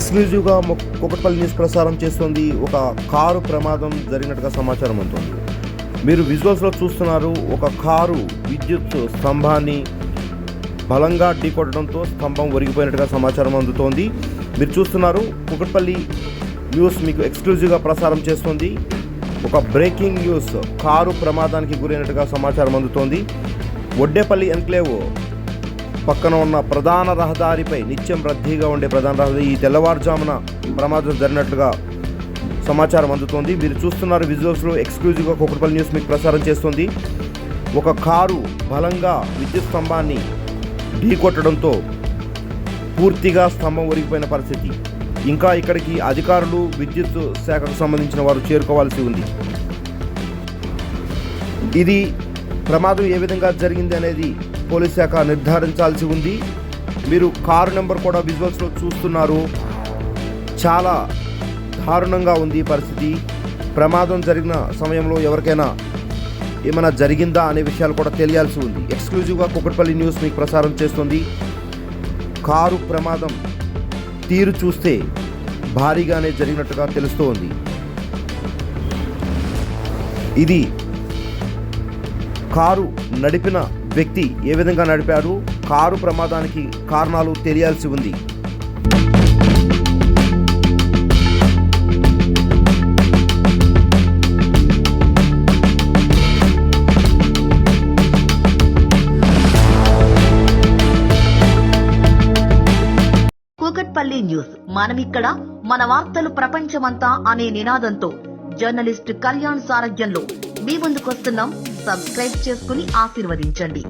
ఎక్స్క్లూజివ్గా మొ- న్యూస్ ప్రసారం చేస్తోంది. ఒక కారు ప్రమాదం జరిగినట్టుగా సమాచారం అందుతుంది. మీరు విజువల్స్లో చూస్తున్నారు ఒక కారు విద్యుత్ స్తంభాన్ని బలంగా ఢీకొట్టడంతో స్తంభం ఒరిగిపోయినట్టుగా సమాచారం అందుతోంది. మీరు చూస్తున్నారు కుకట్పల్లి న్యూస్ మీకు ఎక్స్క్లూజివ్గా ప్రసారం చేస్తుంది. ఒక బ్రేకింగ్ న్యూస్ కారు ప్రమాదానికి గురైనట్టుగా సమాచారం అందుతోంది. ఒడ్డేపల్లి ఎన్క్లేవ్ పక్కన ఉన్న ప్రధాన రహదారిపై నిత్యం రద్దీగా ఉండే ప్రధాన రహదారి ఈ తెల్లవారుజామున ప్రమాదం జరిగినట్లుగా సమాచారం అందుతోంది. మీరు చూస్తున్నారు విజువల్స్లో ఎక్స్క్లూజివ్గా కుక్కడపల్లి న్యూస్ మీకు ప్రసారం చేస్తుంది. ఒక కారు బలంగా విద్యుత్ స్తంభాన్ని ఢీకొట్టడంతో పూర్తిగా స్తంభం ఒరిగిపోయిన పరిస్థితి. ఇంకా ఇక్కడికి అధికారులు విద్యుత్ శాఖకు సంబంధించిన వారు చేరుకోవాల్సి ఉంది. ఇది ప్రమాదం ఏ విధంగా జరిగింది అనేది పోలీస్ శాఖ నిర్ధారించాల్సి ఉంది. మీరు కారు నెంబర్ కూడా విజువల్స్లో చూస్తున్నారు. చాలా దారుణంగా ఉంది పరిస్థితి. ప్రమాదం జరిగిన సమయంలో ఎవరికైనా ఏమైనా జరిగిందా అనే విషయాలు కూడా తెలియాల్సి ఉంది. ఎక్స్క్లూజివ్గా కుక్కట్పల్లి న్యూస్ మీకు ప్రసారం చేస్తుంది. కారు ప్రమాదం తీరు చూస్తే భారీగానే జరిగినట్టుగా తెలుస్తూ ఉంది. ఇది కారు నడిపిన వ్యక్తి ఏ విధంగా నడిపాడు? కారు ప్రమాదానికి కారణాలు తెలియాల్సి ఉంది. కూకట్పల్లి న్యూస్. మనమిక్కడ మన వార్తలు ప్రపంచమంతా అనే నినాదంతో. జర్నలిస్ట్ కళ్యాణ్ సారథ్యంలో. మీ ముందుకొస్తున్నాం. సబ్స్క్రైబ్ చేసుకుని ఆశీర్వదించండి.